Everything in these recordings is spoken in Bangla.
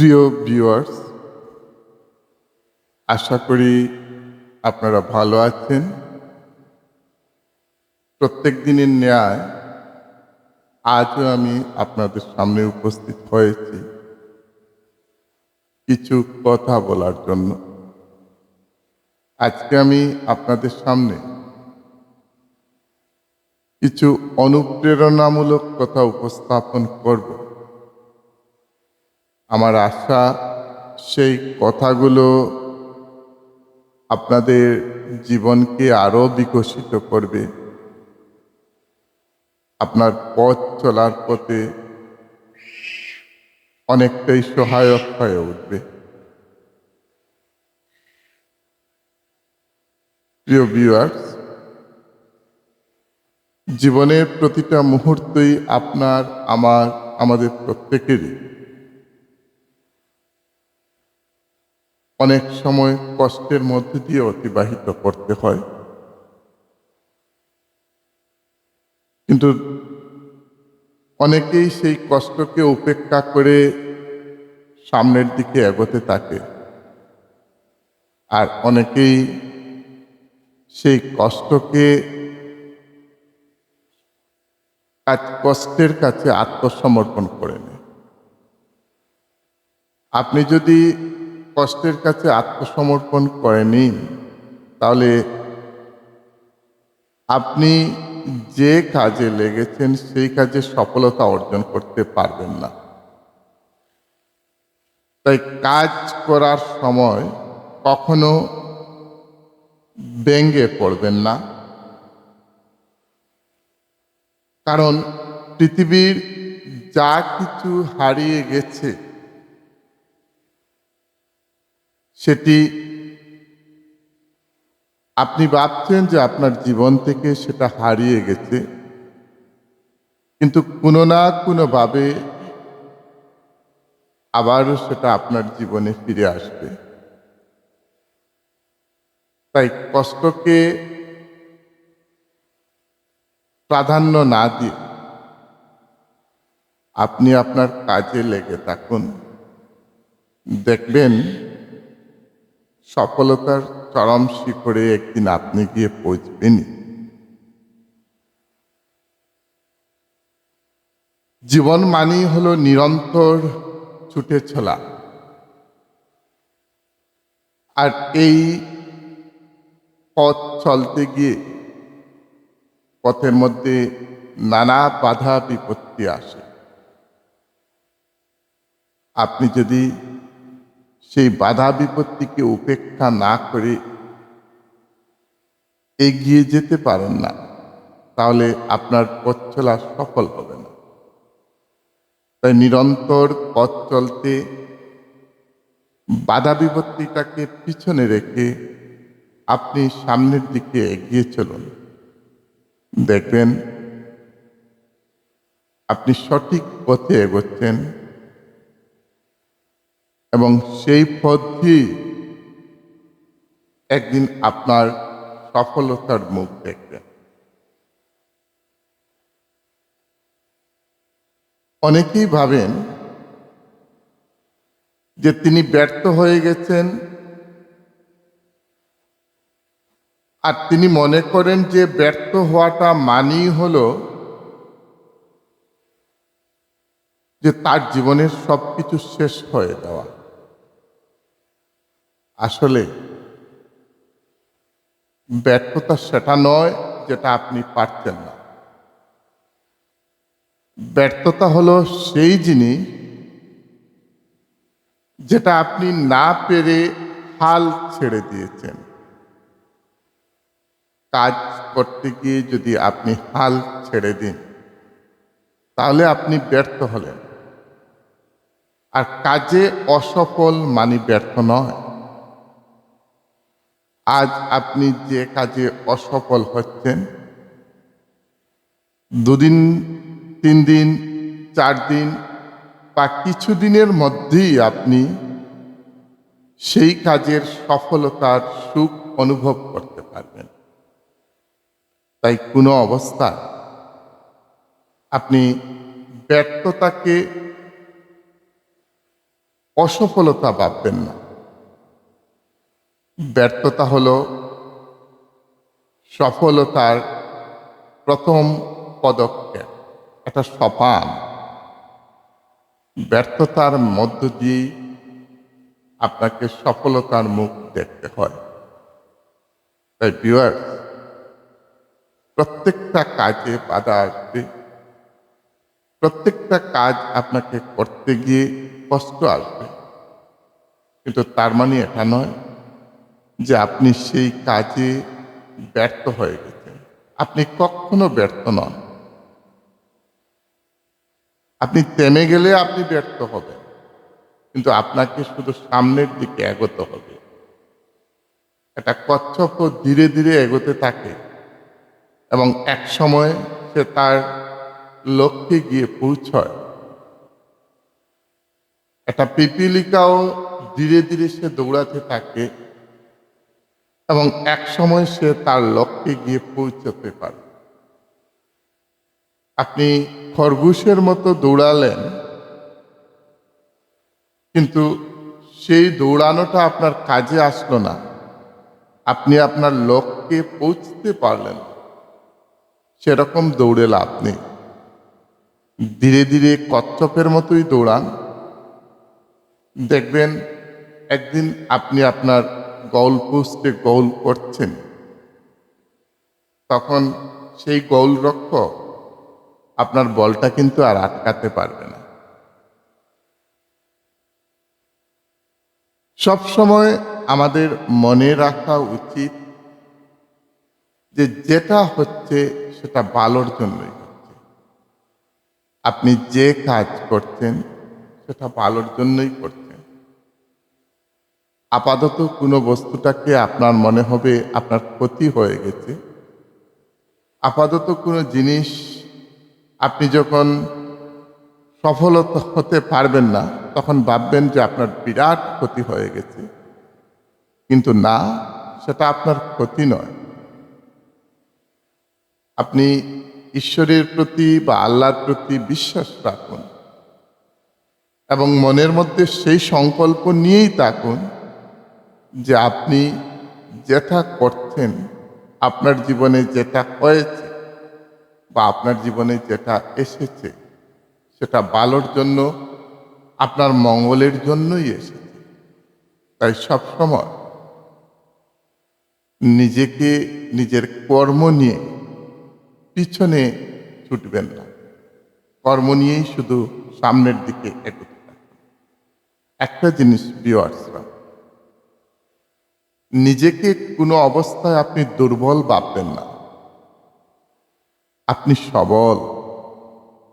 প্রিয় ভিউয়ার্স আশা করি আপনারা ভালো আছেন। প্রত্যেক দিনের ন্যায় আজও আমি আপনাদের সামনে উপস্থিত হয়েছি কিছু কথা বলার জন্য। আজকে আমি আপনাদের সামনে কিছু অনুপ্রেরণামূলক কথা উপস্থাপন করব। আমার আশা, সেই কথাগুলো আপনাদের জীবনকে আরও বিকশিত করবে। আপনার পথ চলার পথে অনেকটাই সহায়ক হয়ে উঠবে। প্রিয় ভিউয়ার্স জীবনের প্রতিটা মুহূর্তই আপনার, আমার, আমাদের প্রত্যেকেরই। অনেক সময় কষ্টের মধ্যে দিয়ে অতিবাহিত করতে হয়। কিন্তু অনেকেই সেই কষ্টকে উপেক্ষা করে সামনের দিকে এগোতে থাকে। আর অনেকেই সেই কষ্টকে কষ্টের কাছে আত্মসমর্পণ করে নেয়। আপনি যদি কষ্টের কাছে আত্মসমর্পণ করে নিন তাহলে আপনি যে কাজে লেগেছেন, সেই কাজে সফলতা অর্জন করতে পারবেন না। তাই কাজ করার সময় কখনো ব্যঙ্গে পড়বেন না। কারণ পৃথিবীর যা কিছু হারিয়ে গেছে সেটি আপনি ভাবছেন যে আপনার জীবন থেকে সেটা হারিয়ে গেছে, কিন্তু কোনো না কোনোভাবে আবারও সেটা আপনার জীবনে ফিরে আসবে। তাই কষ্টকে প্রাধান্য না দিয়ে আপনি আপনার কাজে লেগে থাকুন। দেখবেন সফলতার চরম শিখরে একদিন আপনি গিয়ে পৌঁছবেনই। জীবন মানেই হলো নিরন্তর ছুটে চলা। আর এই পথ চলতে গিয়ে পথের মধ্যে নানা বাধা বিপত্তি আসে। আপনি যদি সেই বাধা বিপত্তিকে উপেক্ষা না করে এগিয়ে যেতে পারেন না, তাহলে আপনার পথ চলা সফল হবে না। তাই নিরন্তর পথ চলতে বাধা বিপত্তিটাকে পিছনে রেখে আপনি সামনের দিকে এগিয়ে চলুন। দেখবেন, আপনি সঠিক পথে এগোচ্ছেন। এবং সেই পথই একদিন আপনার সফলতার মুখ দেখবেন অনেকেই ভাবেন যে তিনি ব্যর্থ হয়ে গেছেন আর তিনি মনে করেন যে ব্যর্থ হওয়াটা মানেই হলো যে তার জীবনের সবকিছু শেষ হয়ে যাওয়া। আসলে ব্যর্থতা সেটা নয় যেটা আপনি পারছেন না। ব্যর্থতা হলো সেই জিনিস যেটা আপনি না পেরে হাল ছেড়ে দিয়েছেন। কাজ করতে গিয়ে যদি আপনি হাল ছেড়ে দিন, তাহলে আপনি ব্যর্থ হলেন। আর কাজে অসফল মানে ব্যর্থ নয়। আজ আপনি যে কাজে অসফল হচ্ছেন, দুদিন তিন দিন চার দিন বা কিছু দিনের মধ্যেই আপনি সেই কাজের সফলতার সুখ অনুভব করতে পারবেন। তাই কোনো অবস্থায় আপনি ব্যর্থতাকে অসফলতা ভাববেন না। ব্যর্থতা হলো সফলতার প্রথম পদক্ষেপ, একটা সপান ব্যর্থতার মধ্য দিয়েই আপনাকে সফলতার মুখ দেখতে হয়। তাই ভিউয়ার প্রত্যেকটা কাজে বাধা আসবে। প্রত্যেকটা কাজ আপনাকে করতে গিয়ে কষ্ট আসবে। কিন্তু তার মানে এটা নয়। যে আপনি সেই কাজে ব্যর্থ হয়ে গেছেন। আপনি কখনো ব্যর্থ নন। আপনি থেমে গেলে আপনি ব্যর্থ হবেন। কিন্তু আপনাকে শুধু সামনের দিকে এগোতে হবে। একটা কচ্ছপ ধীরে ধীরে এগোতে থাকে এবং এক সময় সে তার লক্ষ্যে গিয়ে পৌঁছয়। একটা পিপিলিকাও ধীরে ধীরে সে দৌড়াতে থাকে। এবং এক সময় সে তার লক্ষ্যে গিয়ে পৌঁছতে পারে। আপনি খরগোশের মতো দৌড়ালেন, কিন্তু সেই দৌড়ানোটা আপনার কাজে আসলো না। আপনি আপনার লক্ষ্যে পৌঁছতে পারলেন সেরকম দৌড়ে লাভ নেই। ধীরে ধীরে কচ্ছপের মতোই দৌড়ান। দেখবেন একদিন আপনি আপনার গোল পোস্টে গোল করছেন। তখন সেই গোল রক্ষক আপনার বলটা কিন্তু আর আটকাতে পারবে না। সব সময় আমাদের মনে রাখা উচিত যে যেটা হচ্ছে সেটা ভালোর জন্যই হচ্ছে। আপনি যে কাজ করছেন সেটা ভালোর জন্যই করছেন। আপাতত কোনো বস্তুটাকে আপনার মনে হবে আপনার ক্ষতি হয়ে গেছে। আপাতত কোনো জিনিস আপনি যখন সফলতা হতে পারবেন না, তখন ভাববেন যে আপনার বিরাট ক্ষতি হয়ে গেছে। কিন্তু না, সেটা আপনার ক্ষতি নয়। আপনি ঈশ্বরের প্রতি বা আল্লাহর প্রতি বিশ্বাস রাখুন এবং মনের মধ্যে সেই সংকল্প নিয়েই থাকুন যে আপনি যেটা করছেন, আপনার জীবনে যেটা হয়েছে বা আপনার জীবনে যেটা এসেছে, সেটা ভালোর জন্য, আপনার মঙ্গলের জন্যই এসেছে। তাই সব সময় নিজেকে, নিজের কর্ম নিয়ে পিছনে ছুটবেন না। কর্ম নিয়েই শুধু সামনের দিকে এগোতে একটা জিনিস বিওয়ার্সরা নিজেকে কোনো অবস্থায় আপনি দুর্বল ভাববেন না। আপনি সবল।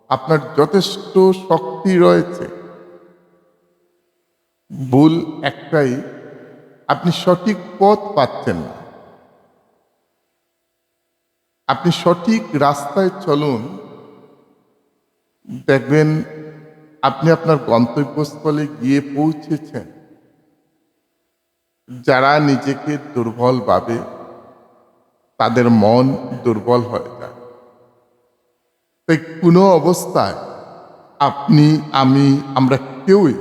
আপনার যথেষ্ট শক্তি রয়েছে। ভুল একটাই, আপনি সঠিক পথ পাচ্ছেন না। আপনি সঠিক রাস্তায় চলুন। দেখবেন আপনি আপনার গন্তব্যস্থলে গিয়ে পৌঁছেছেন। যারা নিজেকে দুর্বল ভাবে, তাদের মন দুর্বল হয়ে যায়। তাই কোনো অবস্থায় আপনি, আমি, আমরা কেউই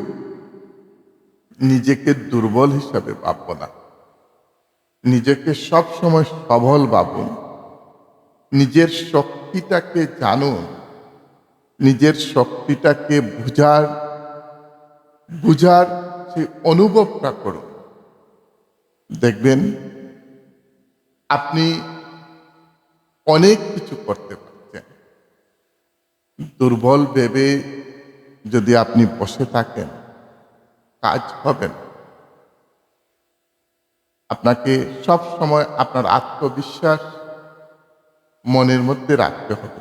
নিজেকে দুর্বল হিসাবে ভাবব না। নিজেকে সব সময় সবল ভাবুন নিজের শক্তিটাকে জানুন। নিজের শক্তিটাকে বুঝার বুঝার সেই অনুভবটা করুন। দেখবেন আপনি অনেক কিছু করতে পারছেন। দুর্বল ভেবে যদি আপনি বসে থাকেন, কাজ হবে না। আপনাকে সব সময় আপনার আত্মবিশ্বাস মনের মধ্যে রাখতে হবে।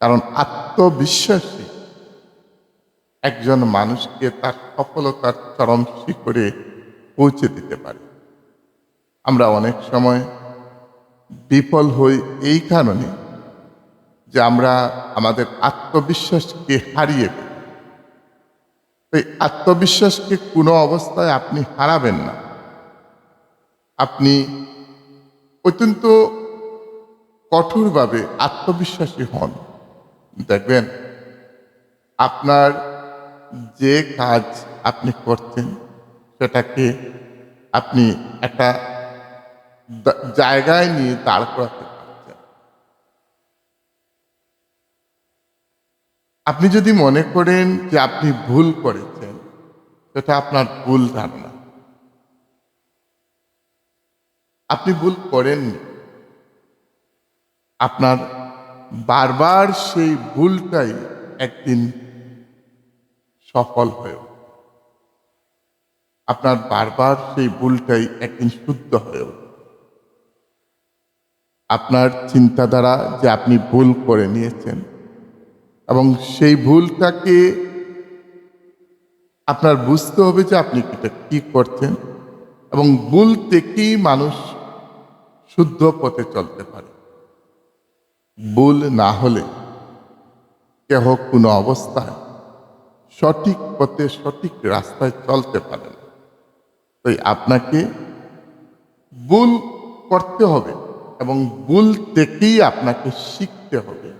কারণ আত্মবিশ্বাসী একজন মানুষকে তার সফলতার চরম শিখরে পৌঁছে দিতে পারে। আমরা অনেক সময় বিফল হই এই কারণে যে আমরা আমাদের আত্মবিশ্বাসকে হারিয়ে ফেলি। এই আত্মবিশ্বাসকে কোনো অবস্থায় আপনি হারাবেন না। আপনি অত্যন্ত কঠোরভাবে আত্মবিশ্বাসী হন। দেখবেন আপনার যে কাজ আপনি করছেন, সেটাকে আপনি একটা জায়গায় নিয়ে দাঁড় করাতে পারছেন আপনি যদি মনে করেন যে আপনি ভুল করেছেন, সেটা আপনার ভুল ধারণা আপনি ভুল করেননি আপনার বারবার সেই ভুলটাই একদিন সফল হয়ে। আপনার বারবার সেই ভুলটাই একদিন শুদ্ধ হয়ে উঠবে। আপনার চিন্তাধারা যে আপনি ভুল করে নিয়েছেন। এবং সেই ভুলটাকে আপনার বুঝতে হবে যে আপনি এটা কি করছেন এবং ভুল থেকেই মানুষ শুদ্ধ পথে চলতে পারে। ভুল না হলে কেহ কোনো অবস্থায় সঠিক পথে সঠিক রাস্তায় চলতে পারে না। তাই আপনাকে ভুল করতে হবে। এবং ভুল থেকেই আপনাকে শিখতে হবে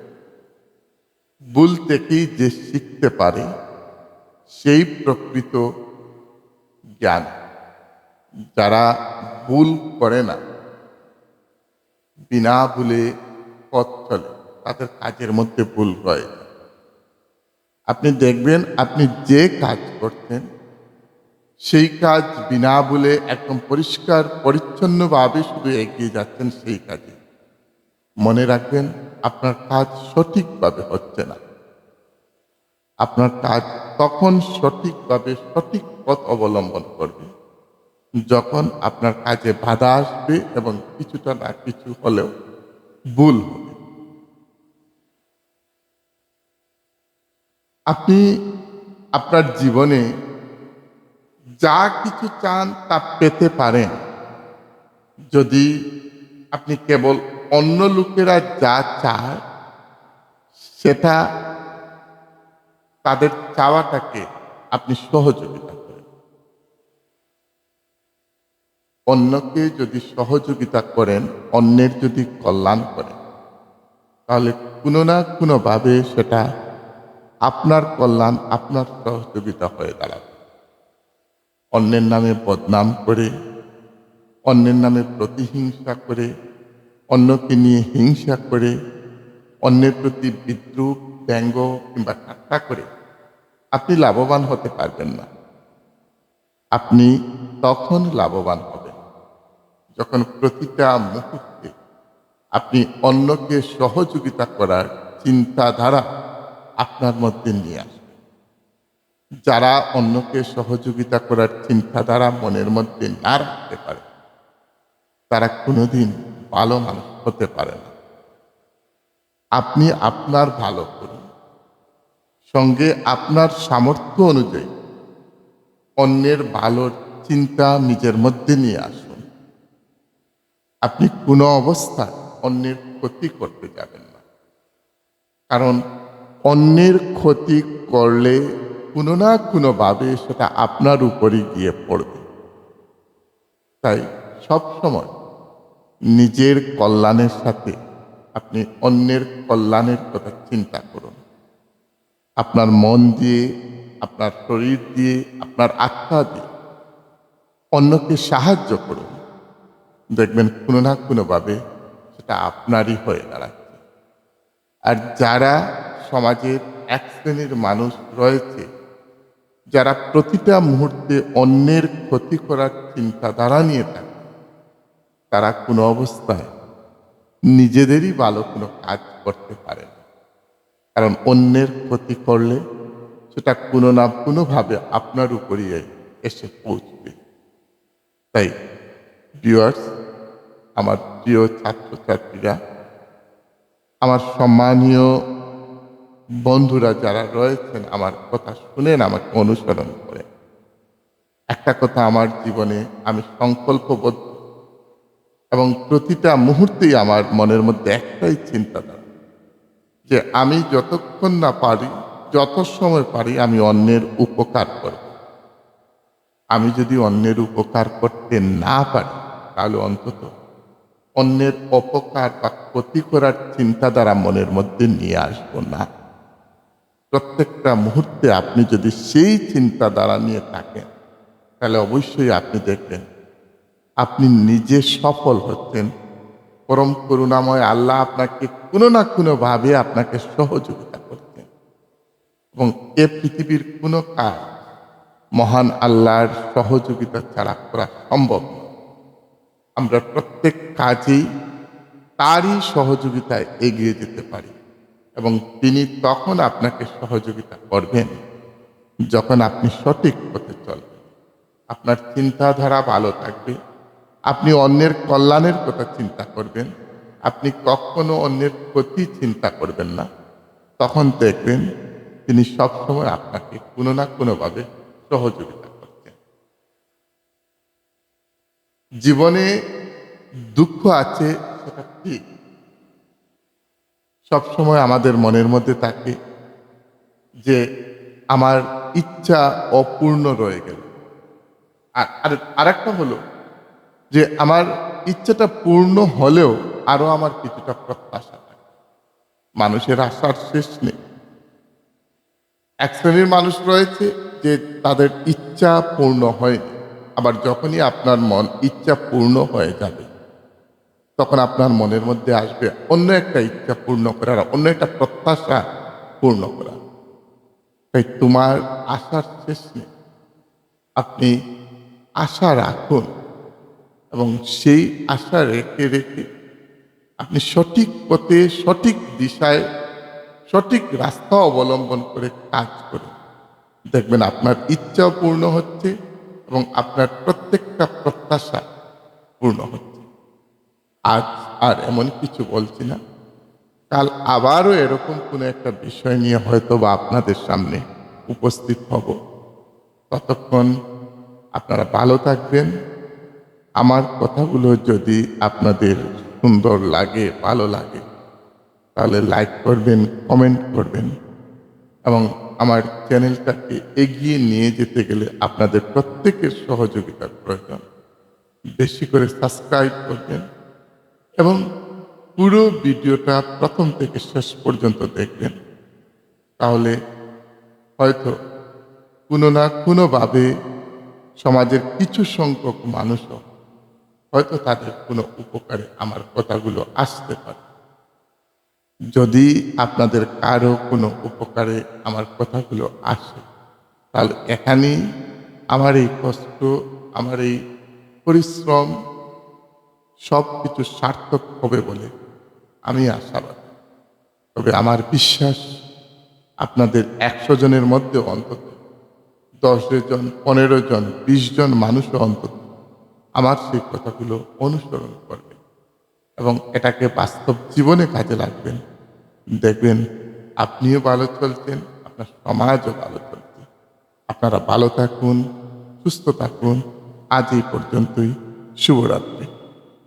ভুল থেকেই যে শিখতে পারে, সেই প্রকৃত জ্ঞান যারা ভুল করে না, বিনা ভুলে পথ চলে, তাদের কাজের মধ্যে ভুল যায়। আপনি দেখবেন, আপনি যে কাজ করছেন সেই কাজ বিনা বলে একদম পরিষ্কার, পরিচ্ছন্নভাবে শুধু এগিয়ে যাচ্ছেন সেই কাজে। মনে রাখবেন, আপনার কাজ সঠিকভাবে হচ্ছে না। আপনার কাজ তখন সঠিকভাবে সঠিক পথ অবলম্বন করবে। যখন আপনার কাজে বাধা আসবে এবং কিছুটা না কিছু হলেও ভুল হবে। আপনি আপনার জীবনে যা কিছু চান তা পেতে পারেন। যদি আপনি কেবল অন্য লোকেরা যা চায়, সেটা তাদের চাওয়াটাকে আপনি সহযোগিতা করেন। অন্যকে যদি সহযোগিতা করেন, অন্যের যদি কল্যাণ করেন, তাহলে কোনো না কোনোভাবে সেটা আপনার কল্যাণ, আপনার সহযোগিতা হয়ে দাঁড়াবে। অন্যের নামে বদনাম করে, অন্যের নামে প্রতিহিংসা করে, অন্যকে নিয়ে হিংসা করে, অন্যের প্রতি বিদ্রুপ, ব্যঙ্গ কিংবা ঠাট্টা করে, আপনি লাভবান হতে পারবেন না। আপনি তখন লাভবান হবেন। যখন প্রতিটা মুহূর্তে আপনি অন্যকে সহযোগিতা করার চিন্তাধারা আপনার মধ্যে নিয়ে আসবেন যারা অন্যকে সহযোগিতা করার চিন্তাধারা মনের মধ্যে না রাখতে পারে, তারা কোনোদিন ভালো মানুষ হতে পারে না। আপনি আপনার ভালো করুন। সঙ্গে আপনার সামর্থ্য অনুযায়ী অন্যের ভালোর চিন্তা নিজের মধ্যে নিয়ে আসুন। আপনি কোনো অবস্থায় অন্যের ক্ষতি করতে যাবেন না। কারণ অন্যের ক্ষতি করলে কোনো না কোনোভাবে সেটা আপনার উপরই গিয়ে পড়বে। তাই সব সময় নিজের কল্যাণের সাথে আপনি অন্যের কল্যাণের কথা চিন্তা করুন। আপনার মন দিয়ে, আপনার শরীর দিয়ে, আপনার আত্মা দিয়ে অন্যকে সাহায্য করুন। দেখবেন কোনো না কোনোভাবে সেটা আপনারই হয়ে দাঁড়াচ্ছে। আর যারা সমাজের এক শ্রেণির মানুষ রয়েছে যারা প্রতিটা মুহূর্তে অন্যের ক্ষতি করার চিন্তাধারা নিয়ে থাকে, তারা কোনো অবস্থায় নিজেদেরই ভালো কোনো কাজ করতে পারে না। কারণ অন্যের ক্ষতি করলে সেটা কোনো না কোনোভাবে আপনার উপরই এসে পৌঁছবে। তাই ভিউয়ার্স আমার প্রিয় ছাত্রছাত্রীরা, আমার সম্মানীয় বন্ধুরা যারা রয়েছেন, আমার কথা শুনেন, আমাকে অনুসরণ করে একটা কথা আমার জীবনে আমি সংকল্পবদ্ধ এবং প্রতিটা মুহূর্তেই আমার মনের মধ্যে একটাই চিন্তাধারা, যে আমি যতক্ষণ না পারি, যত সময় পারি, আমি অন্যের উপকার করব। আমি যদি অন্যের উপকার করতে না পারি, তাহলে অন্তত অন্যের অপকার বা ক্ষতি করার চিন্তাধারা মনের মধ্যে নিয়ে আসব না। প্রত্যেকটা মুহূর্তে আপনি যদি সেই চিন্তাধারা নিয়ে থাকেন, তাহলে অবশ্যই আপনি দেখবেন, আপনি নিজে সফল হচ্ছেন। পরম করুণাময় আল্লাহ আপনাকে কোনো না কোনোভাবে আপনাকে সহযোগিতা করছেন। এবং এ পৃথিবীর কোনো কাজ মহান আল্লাহর সহযোগিতা ছাড়া করা সম্ভব আমরা প্রত্যেক কাজেই তারই সহযোগিতায় এগিয়ে যেতে পারি। এবং তিনি তখন আপনাকে সহযোগিতা করবেন যখন আপনি সঠিক পথে চলবেন। আপনার চিন্তাধারা ভালো থাকবে। আপনি অন্যের কল্যাণের কথা চিন্তা করবেন। আপনি কখনো অন্যের ক্ষতি চিন্তা করবেন না। তখন দেখবেন তিনি সবসময় আপনাকে কোনো না কোনোভাবে সহযোগিতা করছেন। জীবনে দুঃখ আছে, সেটা ঠিক। সবসময় আমাদের মনের মধ্যে থাকে যে আমার ইচ্ছা অপূর্ণ রয়ে গেল। আর, আর- আরেকটা হলো যে আমার ইচ্ছাটা পূর্ণ হলেও আরও আমার কিছুটা প্রত্যাশা থাকে। মানুষের আশার শেষ নেই। এক শ্রেণির মানুষ রয়েছে যে তাদের ইচ্ছা পূর্ণ হয়নি। আবার যখনই আপনার মন ইচ্ছা পূর্ণ হয়ে যাবে তখন আপনার মনের মধ্যে আসবে অন্য একটা ইচ্ছা পূর্ণ করার, অন্য একটা প্রত্যাশা পূর্ণ করা তাই তোমার আশার শেষ নেই। আপনি আশা রাখুন এবং সেই আশা রেখে রেখে আপনি সঠিক পথে, সঠিক দিশায়, সঠিক রাস্তা অবলম্বন করে কাজ করে দেখবেন আপনার ইচ্ছাও পূর্ণ হচ্ছে এবং আপনার প্রত্যেকটা প্রত্যাশা পূর্ণ হচ্ছে। আজ আর এমন কিছু বলছি না। কাল আবারও এরকম কোনো একটা বিষয় নিয়ে হয়তো বা আপনাদের সামনে উপস্থিত হব। ততক্ষণ আপনারা ভালো থাকবেন। আমার কথাগুলো যদি আপনাদের সুন্দর লাগে, ভালো লাগে, তাহলে লাইক করবেন কমেন্ট করবেন এবং আমার চ্যানেলটাকে এগিয়ে নিয়ে যেতে গেলে আপনাদের প্রত্যেকের সহযোগিতার প্রয়োজন। বেশি করে সাবস্ক্রাইব করবেন। এবং পুরো ভিডিওটা প্রথম থেকে শেষ পর্যন্ত দেখবেন। তাহলে হয়তো কোনো না কোনোভাবে সমাজের কিছু সংখ্যক মানুষও হয়তো তাদের কোনো উপকারে আমার কথাগুলো আসতে পারে। যদি আপনাদের কারও কোনো উপকারে আমার কথাগুলো আসে, তাহলে এখানেই আমার এই কষ্ট, আমার এই পরিশ্রম সব কিছু সার্থক হবে বলে আমি আশাবাদ। তবে আমার বিশ্বাস, আপনাদের একশো জনের মধ্যে অন্তত দশ জন পনেরো জন, বিশ জন মানুষও অন্তত আমার সেই কথাগুলো অনুসরণ করবে এবং এটাকে বাস্তব জীবনে কাজে লাগবেন। দেখবেন আপনিও ভালো চলছেন, আপনার সমাজও ভালো চলছে। আপনারা ভালো থাকুন, সুস্থ থাকুন। আজ এই পর্যন্তই। শুভরাত্রি।